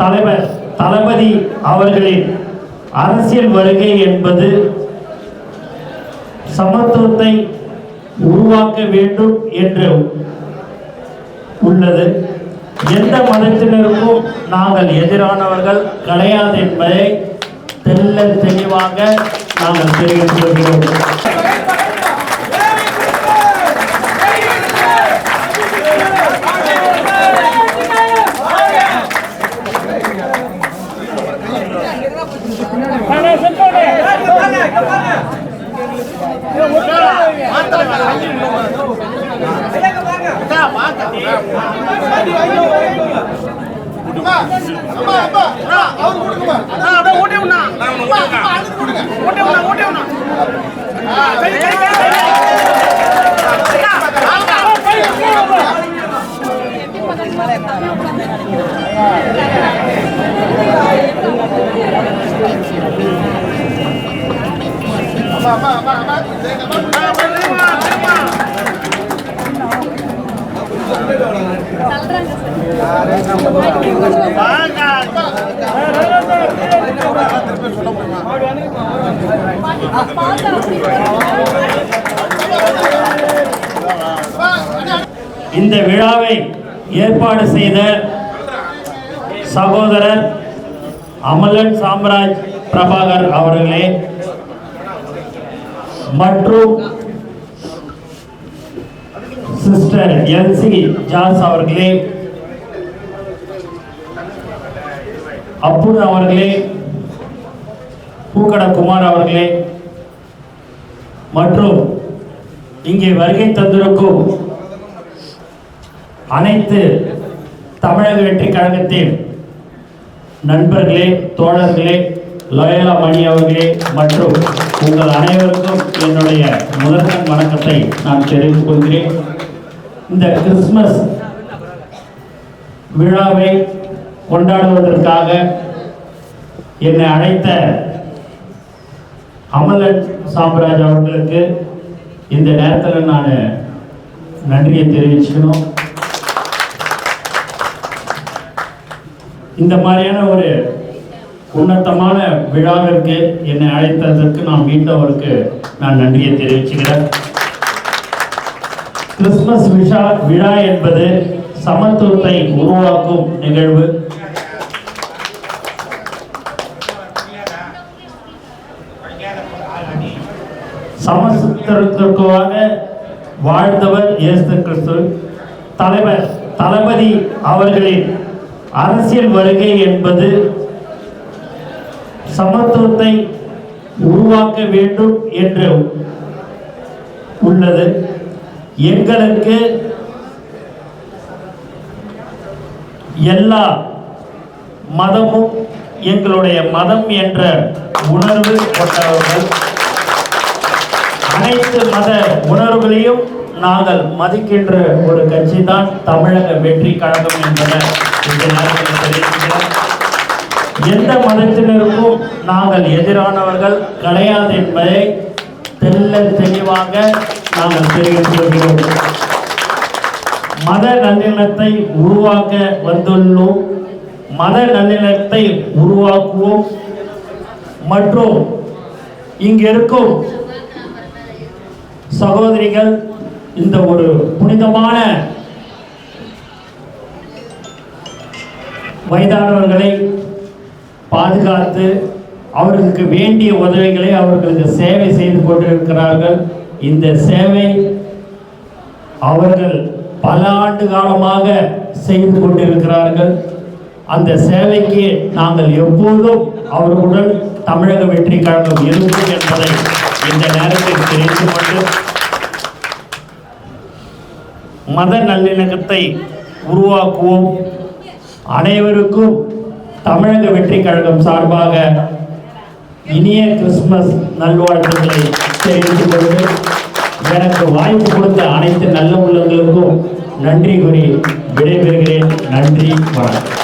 தலைவர் தளபதி அவர்களின் அரசியல் வருகை என்பது சமத்துவத்தை உருவாக்க வேண்டும் என்று உள்ளது. எந்த மதத்தினருக்கும் நாங்கள் எதிரானவர்கள் கிடையாது என்பதை தெல்ல தெளிவாக நாங்கள் அம்மா அம்மா அம்மா கொள்கிறோம் இந்த விழாவை ஏற்பாடு செய்த சகோதரர் அமலன் சாம்ராஜ் பிரபாகர் அவர்களே மற்றும் சிஸ்டர் எல்சி ஜாஸ் அவர்களே அப்புன் அவர்களே பூக்கட குமார் அவர்களே மற்றும் இங்கே வருகை தந்திருக்கும் அனைத்து தமிழக வெற்றி கழகத்தின் நண்பர்களே தோழர்களே லோயலா மணி அவர்களே மற்றும் உங்கள் அனைவருக்கும் என்னுடைய முதற்கண் வணக்கத்தை நான் தெரிவித்துக் கொள்கிறேன். இந்த கிறிஸ்மஸ் விழாவை கொண்டாடுவதற்காக என்னை அழைத்த அமலன் சாம்ராஜ் அவர்களுக்கு இந்த நேரத்தில் நான் நன்றியை தெரிவிச்சுக்கணும். இந்த மாதிரியான ஒரு உன்னதமான விழாவிற்கு என்னை அழைத்ததற்கு நான் மீண்டும் அவருக்கு நான் நன்றியை தெரிவிச்சுக்கிறேன். கிறிஸ்துமஸ் விஷா விழா என்பது சமத்துவத்தை உருவாக்கும் நிகழ்வு. சமத்துவத்திற்காக வாழ்ந்தவர் இயேசு கிறிஸ்து. தலைவர் தளபதி அவர்களின் அரசியல் வருகை என்பது சமத்துவத்தை உருவாக்க வேண்டும் என்று உள்ளது. எங்களுக்கு எல்லா மதமும் எங்களுடைய மதம் என்ற உணர்வு கொண்டவர்கள். அனைத்து மத உணர்வுகளையும் நாங்கள் மதிக்கின்ற ஒரு கட்சி தான் தமிழக வெற்றி கழகம் என்பதை எந்த மதத்தினருக்கும் நாங்கள் எதிரானவர்கள் கிடையாது என்பதை தெல்ல தெளிவாக நாங்கள் தெரிவித்துள்ளோம் மத நல்லிணத்தை உருவாக்க வந்துள்ளோம். மத நல்லிணத்தை உருவாக்குவோம். மற்றும் இங்கு இருக்கும் சகோதரிகள் இந்த ஒரு புனிதமான வயதானவர்களை பாதுகாத்து அவர்களுக்கு வேண்டிய உதவிகளை அவர்களுக்கு சேவை செய்து கொண்டிருக்கிறார்கள். இந்த சேவை அவர்கள் பல ஆண்டு காலமாக செய்து கொண்டிருக்கிறார்கள். அந்த சேவைக்கு நாங்கள் எப்போதும் அவர்களுடன் தமிழக வெற்றி கழகம் இருக்கும் என்பதை இந்த நேரத்தில் தெரிந்து கொண்டு மத நல்லிணக்கத்தை உருவாக்குவோம். அனைவருக்கும் தமிழக வெற்றி கழகம் சார்பாக இனிய கிறிஸ்துமஸ் நல்வாழ்த்துக்களை தெரிவித்துக் கொண்டு எனக்கு வாய்ப்பு கொடுத்த அனைத்து நல்ல உள்ளங்களுக்கும் நன்றி கூறி விடைபெறுகிறேன். நன்றி வணக்கம்.